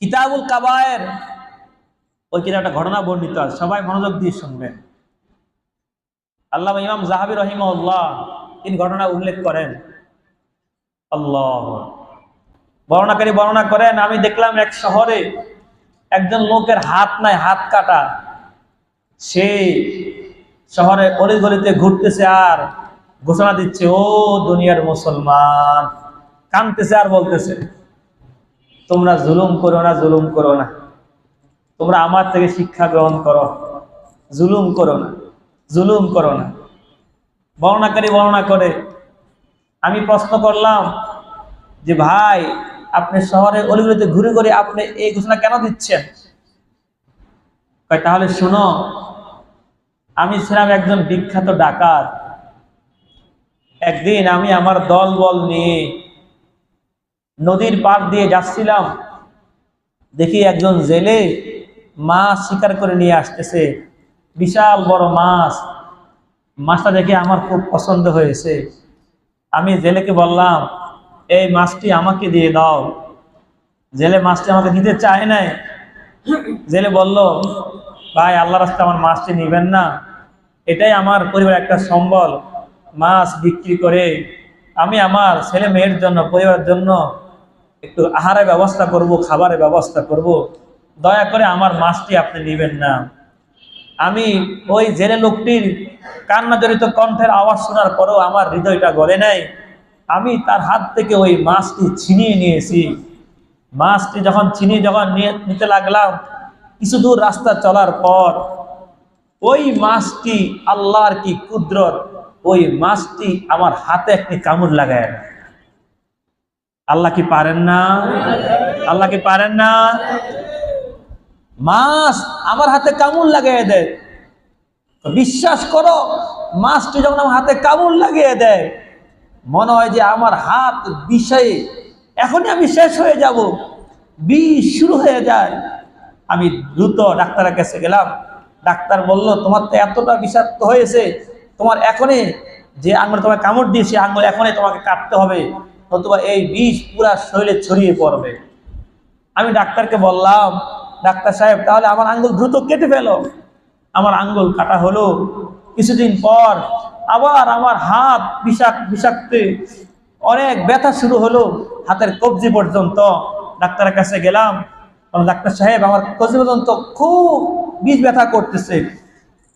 কিতাবুল কাবায়ের। ওই কিনা একটা ঘটনা বর্ণিত আছে, সবাই মনোযোগ দিয়ে শুনবেন। আল্লাহ ইমাম জাহাবি রহিমউল্লাহ তিনি ঘটনা উল্লেখ করেন। আল্লাহ বর্ণনাকারী বর্ণনা করেন, আমি দেখলাম এক শহরে একজন লোকের হাত নাই, হাত কাটা। সে শহরে অলিগলিতে ঘুরতেছে আর ঘোষণা দিচ্ছে, ও দুনিয়ার মুসলমান। কানতেছে আর বলতেছে তোমরা জুলুম করো না, জুলুম করো না। তোমরা আমার থেকে শিক্ষা গ্রহণ করো। জুলুম করো না, জুলুম করো না। বর্ণাকারী বর্ণনা করে, আমি প্রশ্ন করলাম যে, ভাই, আপনি শহরে অলিগলিতে ঘুরে ঘুরে আপনি এই ঘোষণা কেন দিচ্ছেন? তাহলে শুনো, আমি ছিলাম একজন বিখ্যাত ডাকাত। একদিন আমি আমার দল বল নিয়ে নদীর পার দিয়ে যাচ্ছিলাম। দেখি একজন জেলে মাছ শিকার করে নিয়ে আসতেছে। বিশাল বড় মাছ। মাছটা দেখে আমার খুব পছন্দ হয়েছে। আমি জেলেকে বললাম, এই মাছটি আমাকে দিয়ে দাও। জেলে মাছটি আমাকে দিতে চায় নাই। জেলে বলল, ভাই আল্লাহ রাস্তা আমার মাছটি নেবেন না। এটাই আমার পরিবার একটা সম্বল। মাছ বিক্রি করে আমি আমার ছেলে মেয়ের জন্য, পরিবারের জন্য একটু আহারের ব্যবস্থা করব, খাবারের ব্যবস্থা করব, দয়া করে আমার মাছটি আপনি নেবেন না। আমি ওই জেলে লোকটির কান্না জড়িত কণ্ঠের আওয়াজ শোনার পরেও আমার হৃদয়টা গলে নাই। আমি তার হাত থেকে ওই মাছটি ছিনিয়ে নিয়েছি। মাছটি যখন ছিনিয়ে যখন নিতে লাগলাম, কিছু দূর রাস্তা চলার পর ওই মাছটি আল্লাহর কি কুদরত, ওই মাছটি আমার হাতে একটি কামড় লাগায় না। আল্লাহ কি পারেন না? আল্লাহ কি পারেন না? মাছ আমার হাতে কামড় লাগিয়ে দেয়। বিশ্বাস করো, মাছটি যখন আমার হাতে কামড় লাগিয়ে দেয়, মনে হয় যে আমার হাত বিষয়ে এখনই আমি শেষ হয়ে যাব। বিষ শুরু হয়ে যায়। আমি দ্রুত ডাক্তারের কাছে গেলাম। ডাক্তার বলল, তোমার তো এতটা বিষাক্ত হয়েছে, তোমার এখনই যে আঙুল তোমার কামড় দিয়েছে, আঙুল এখনই তোমাকে কাটতে হবে। নতুবা এই বিষ পুরা শরীরে ছড়িয়ে পড়বে। আমি ডাক্তারকে বললাম, ডাক্তার সাহেব, তাহলে আমার আঙ্গুল দ্রুত কেটে ফেলো। আমার আঙ্গুল কাটা হলো। কিছুদিন পর আবার আমার হাত বিষাক বিষাক্তে, অনেক ব্যথা শুরু হলো হাতের কবজি পর্যন্ত। ডাক্তারের কাছে গেলাম ডাক্তার সাহেব, আমার কবজি পর্যন্ত খুব বিষ ব্যথা করতেছে।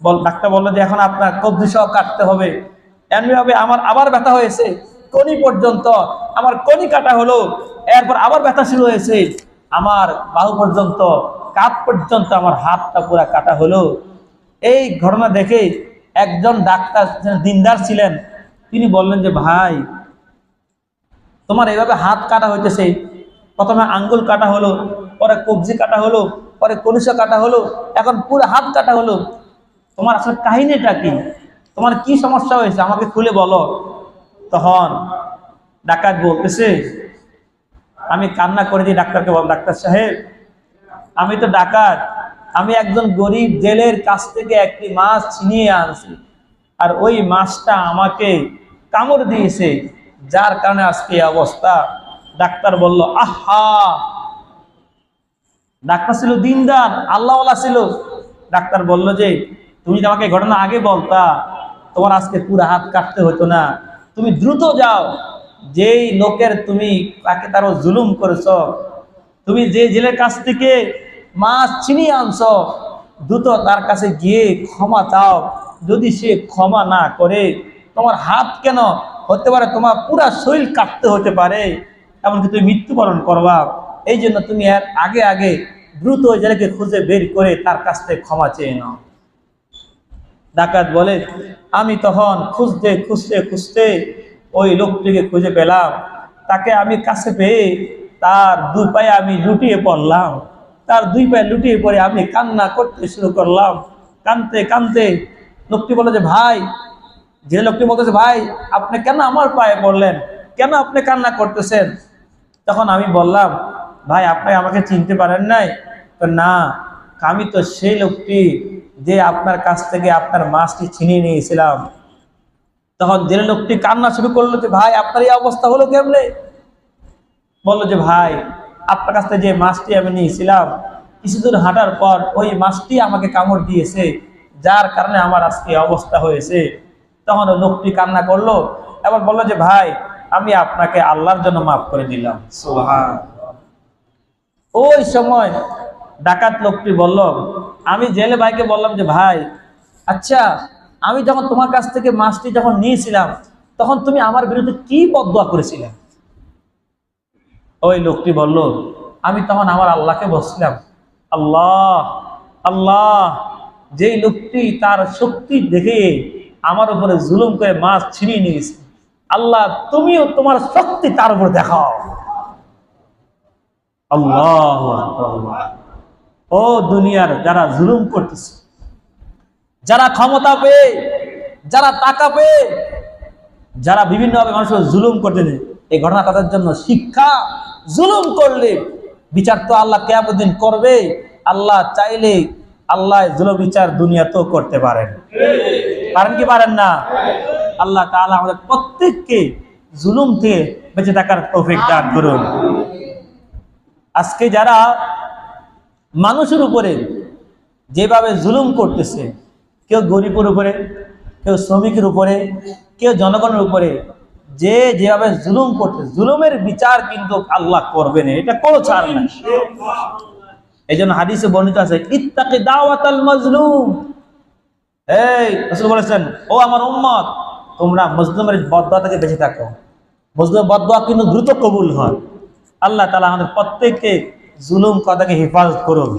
বল, ডাক্তার বলল যে, এখন আপনার কবজি সহ কাটতে হবে। এমনিভাবে আমার আবার ব্যথা হয়েছে। কনি পর্যন্ত, আমার কনি কাটা হলো, এরপর আবার ব্যথা শুরু হয়েছে। আমার বাহু পর্যন্ত কাপ পর্যন্ত আমার হাতটা পুরা কাটা হলো। এই ঘটনা দেখে একজন ডাক্তার দিনদার ছিলেন, তিনি বললেন যে, ভাই, তোমার এইভাবে হাত কাটা হইতেছে। প্রথমে আঙ্গুল কাটা হলো, পরে কবজি কাটা হলো, পরে কলুষা কাটা হলো, এখন পুরো হাত কাটা হলো। তোমার আসলে কাহিনীটা কি? তোমার কি সমস্যা হয়েছে? আমাকে খুলে বলো। তখন ডাকাত বলতেছে, আমি কান্না করে দিই ডাক্তারকে বল ডাক্তার সাহেব, আমি তো ডাকাত, আমি একজন গরিব জেলের কাছ থেকে একটি মাছ ছিনিয়ে আনছি, আর ওই মাছটা আমাকে কামড় দিয়েছে, যার কারণে আজকে অবস্থা। ডাক্তার বলল, আহা! ডাক্তার ছিল দিনদার, আল্লাহওয়ালা ছিল। ডাক্তার বলল যে, তুমি আমাকে ঘটনা আগে বলতা, তোমার আজকে পুরো হাত কাটতে হতো না। তুমি দ্রুত যাও। যেই লোকের তুমি তাকে তারও জুলুম করেছ, তুমি যে জেলের কাছ থেকে মাছ ছিনিয়ে আনছ, দ্রুত তার কাছে গিয়ে ক্ষমা চাও। যদি সে ক্ষমা না করে, তোমার হাত কেন হতে পারে, তোমার পুরা শরীর কাটতে হতে পারে, এমনকি তুমি মৃত্যুবরণ করবা। এই জন্য তুমি এর আগে আগে দ্রুত ওই জেলেকে খুঁজে বের করে তার কাছ থেকে ক্ষমা চেয়ে নাও। ডাকাত বলে, আমি তখন খুঁজতে খুঁজতে খুঁজতে ওই লোকটিকে খুঁজে পেলাম। তাকে আমি কাছে পেয়ে তার দুই পায়ে আমি লুটিয়ে পড়লাম। তার দুই পায়ে লুটিয়ে পড়ে আমি কান্না করতে শুরু করলাম। কানতে কানতে লোকটি বলে যে, ভাই, যে লোকটি বলতেছে, ভাই, আপনি কেন আমার পায়ে পড়লেন? কেন আপনি কান্না করতেছেন? তখন আমি বললাম, ভাই, আপনি আমাকে চিনতে পারেন নাই? তো, না, আমি তো সেই লোকটি যে আপনার কাছ থেকে আপনার মাছটি ছিনিয়ে নিয়েছিলাম। তখন যে লোকটি কান্না শুরু করল যে ভাই আপনার এই অবস্থা হলো কেমনে? বলল যে ভাই আপনার কাছ থেকে যে মাছটি আমি নিয়েছিলাম কিছুদূর হাঁটার পর ওই মাছটি আমাকে কামড় দিয়েছে যার কারণে আমার আজকে অবস্থা হয়েছে। তখন ওই লোকটি কান্না করল এবং বলল যে ভাই আমি আপনাকে আল্লাহর জন্য মাফ করে দিলাম। ওই সময় ডাকাত লোকটি বলল, আমি জেলে ভাইকে বললাম যে, ভাই আচ্ছা আমি যখন তোমার কাছ থেকে মাছটি যখন নিয়েছিলাম, তখন তুমি আমার বিরুদ্ধে কি বদয়া করেছিলে? ওই লোকটি বলল, আমি তখন আমার আল্লাহকে বলছিলাম, আল্লাহ আল্লাহ, যেই লোকটি তার শক্তি দেখে আমার উপরে জুলুম করে মাছ ছিনিয়ে নিয়েছে, আল্লাহ, তুমিও তোমার শক্তি তার উপর দেখাও। আল্লাহ ও দুনিয়ার যারা জুলুম করতেছে, যারা ক্ষমতা পেয়ে, যারা টাকা পেয়ে, যারা বিভিন্নভাবে মানুষের জুলুম করতেছে এই ঘটনা তাদের জন্য শিক্ষা। জুলুম করলে বিচার তো আল্লাহ কেমন করবে। আল্লাহ চাইলে আল্লাহ জুলুম বিচার দুনিয়া তো করতে পারেন। পারেন কি পারেন না? আল্লাহ তাআলা আমাদের প্রত্যেককে জুলুম থেকে বেঁচে থাকার তৌফিক দান করুন। আজকে যারা মানুষের উপরে যেভাবে জুলুম করতেছে, কেউ গরিবের উপরে, কেউ শ্রমিকের উপরে, কেউ জনগণের উপরে, যে যেভাবে জুলুম করতে জুলুমের বিচার কিন্তু আল্লাহ করবে না, এটা কোনো ছাড় নাই। এই জন্য হাদিসে বর্ণিত আছে, ইত্তাকি দাওয়াতাল মাজলুম। এই বলেছেন, ও আমার উম্মত, তোমরা মজলুমের বদদোয়া থেকে বেঁচে থাকো। মজলুমের বদদোয়া কিন্তু দ্রুত কবুল হয়। আল্লাহ তাআলা আমাদের প্রত্যেককে জুলুম কথাকে হেফাজত করুন।